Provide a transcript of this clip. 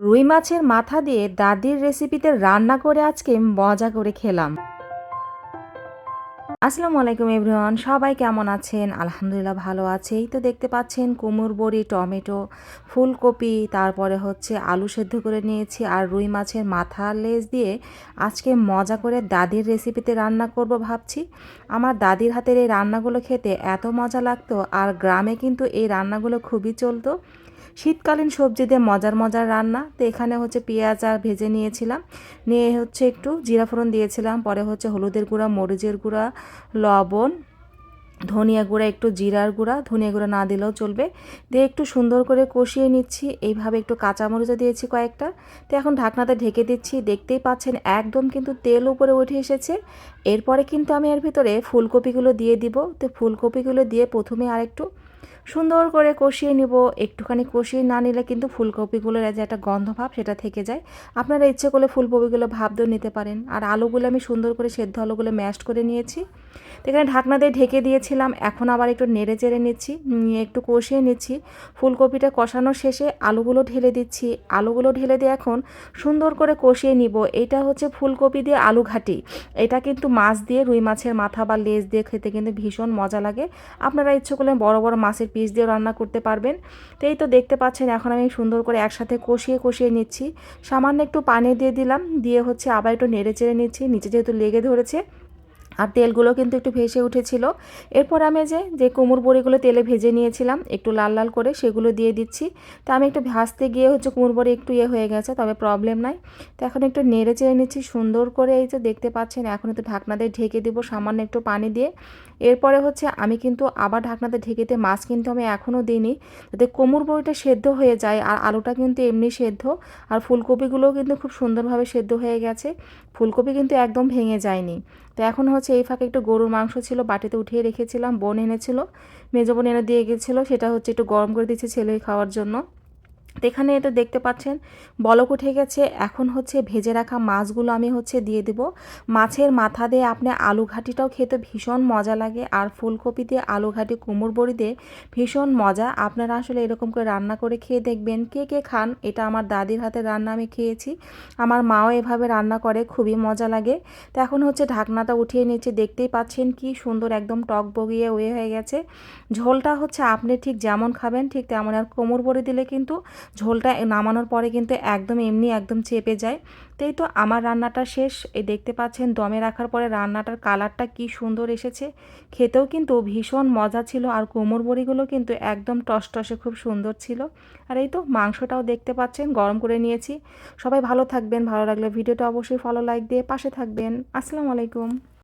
রুই মাছের মাথা দিয়ে দাদির রেসিপিতে রান্না করে আজকে মজা করে খেলাম। আসসালামু আলাইকুম এভরিওয়ান, সবাই কেমন আছেন? আলহামদুলিল্লাহ ভালো আছে। এই তো দেখতে পাচ্ছেন কুমড় বড়ি, টমেটো, ফুলকপি, তারপরে হচ্ছে আলু সেদ্ধ করে নিয়েছি আর রুই মাছের মাথা লেজ দিয়ে আজকে মজা করে দাদির রেসিপিতে রান্না করব ভাবছি। আমার দাদির হাতের এই রান্নাগুলো খেতে এত মজা লাগতো আর গ্রামে কিন্তু এই রান্নাগুলো খুবই চলতো। শীতকালীন সবজি দিয়ে মজার মজার রান্না। তো এখানে হচ্ছে পেঁয়াজ আর ভেজে নিয়েছিলাম। নিয়ে হচ্ছে একটু জিরা ফোড়ন দিয়েছিলাম। পরে হচ্ছে হলুদের গুঁড়া, মরিচের গুঁড়া, লবণ, ধনিয়া গুঁড়া, একটু জিরার গুঁড়া। ধনিয়া গুঁড়া না দিলেও চলবে। দিয়ে একটু সুন্দর করে কষিয়ে নিচ্ছি। এইভাবে একটু কাঁচামরিচও দিয়েছি কয়েকটা। তো এখন ঢাকনাতে ঢেকে দিচ্ছি। দেখতেই পাচ্ছেন একদম কিন্তু তেল উপরে উঠে এসেছে। এরপরে কিন্তু আমি এর ভিতরে ফুলকপিগুলো দিয়ে দিব। তো ফুলকপিগুলো দিয়ে প্রথমে আরেকটু সুন্দর করে কষিয়ে নিব। একটুখানি কষিয়ে না নিলে কিন্তু ফুলকপিগুলোর যে একটা গন্ধ ভাব সেটা থেকে যায়। আপনারা ইচ্ছে করলে ফুলকপিগুলো ভাব দিয়েও নিতে পারেন। আর আলুগুলো আমি সুন্দর করে সেদ্ধ আলুগুলো ম্যাশ করে নিয়েছি। তো এখানে ঢাকনা দিয়ে ঢেকে দিয়েছিলাম। এখন আবার একটু নেড়ে চেড়ে নিচ্ছি। নিয়ে একটু কষিয়ে নিচ্ছি। ফুলকপিটা কষানোর শেষে আলুগুলো ঢেলে দিচ্ছি। আলুগুলো ঢেলে দিয়ে এখন সুন্দর করে কষিয়ে নিব। এটা হচ্ছে ফুলকপি দিয়ে আলু ঘাটি। এটা কিন্তু মাছ দিয়ে, রুই মাছের মাথা বা লেজ দিয়ে খেতে কিন্তু ভীষণ মজা লাগে। আপনারা ইচ্ছে করলে বড় বড় মাছের পিস দিয়েও রান্না করতে পারবেন। তো এই তো দেখতে পাচ্ছেন, এখন আমি সুন্দর করে একসাথে কষিয়ে কষিয়ে নিচ্ছি। সামান্য একটু পানি দিয়ে দিলাম, দিয়ে হচ্ছে আবার একটু নেড়ে চেড়ে নিচ্ছি, নিচে যেহেতু লেগে ধরেছে আর তেলগুলো কিন্তু একটু ভেসে উঠেছিল। এরপর আমি যে যে কুমড় বড়িগুলো তেলে ভেজে নিয়েছিলাম, একটু লাল লাল করে সেগুলো দিয়ে দিচ্ছি। তো আমি একটু ভাজতে গিয়ে হচ্ছে কুমড় বড়ি একটু ইয়ে হয়ে গেছে, তবে প্রবলেম নাই। তো এখন একটু নেড়ে চেড়ে নিচ্ছি, সুন্দর করে এই যে দেখতে পাচ্ছেন, এখন একটু ঢাকনা দিয়ে ঢেকে দিব সামান্য একটু পানি দিয়ে। এরপরে হচ্ছে আমি কিন্তু আবার ঢাকনাতে ঢেকেতে মাছ কিন্তু আমি এখনও দিইনি। যাতে কোমর বড়িটা সেদ্ধ হয়ে যায়, আর আলুটা কিন্তু এমনি সেদ্ধ, আর ফুলকপিগুলোও কিন্তু খুব সুন্দরভাবে সেদ্ধ হয়ে গেছে। ফুলকপি কিন্তু একদম ভেঙে যায়নি। তো এখন হচ্ছে এই ফাঁকে একটু গরুর মাংস ছিল, বাটিতে উঠিয়ে রেখেছিলাম, বোন এনেছিল, মেজো বোন এনে দিয়ে গেছিল, সেটা হচ্ছে একটু গরম করে দিচ্ছি ছেলে খাওয়ার জন্য। তো এখানে এটা দেখতে পাচ্ছেন, বলক উঠে গেছে। এখন হচ্ছে ভেজে রাখা মাছগুলো আমি হচ্ছে দিয়ে দিব। মাছের মাথা দিয়ে আপনি আলু ঘাটিটাও খেতে ভীষণ মজা লাগে। আর ফুলকপি দিয়ে আলু ঘাটি বড়ি দিয়ে ভীষণ মজা। আপনারা আসলে এরকম করে রান্না করে খেয়ে দেখবেন কে কে খান। এটা আমার দাদির হাতে রান্না আমি খেয়েছি। আমার মাও এভাবে রান্না করে, খুবই মজা লাগে। তো এখন হচ্ছে ঢাকনাটা উঠিয়ে নিচ্ছে। দেখতেই পাচ্ছেন কি সুন্দর একদম টক বগিয়ে ওয়ে হয়ে গেছে। ঝোলটা হচ্ছে আপনি ঠিক যেমন খাবেন, ঠিক তেমন। আর কোমর বড়ি দিলে কিন্তু ঝোলটা নামানোর পরে কিন্তু একদম এমনি একদম চেপে যায়। তাই তো আমার রান্নাটা শেষ। এই দেখতে পাচ্ছেন দমে রাখার পরে রান্নাটার কালারটা কি সুন্দর এসেছে। খেতেও কিন্তু ভীষণ মজা ছিল আর কোমর বড়িগুলো কিন্তু একদম টসটসে খুব সুন্দর ছিল। আর এই তো মাংসটাও দেখতে পাচ্ছেন, গরম করে নিয়েছি। সবাই ভালো থাকবেন, ভালো লাগলে ভিডিওটা অবশ্যই ফলো লাইক দিয়ে পাশে থাকবেন। আসসালামু আলাইকুম।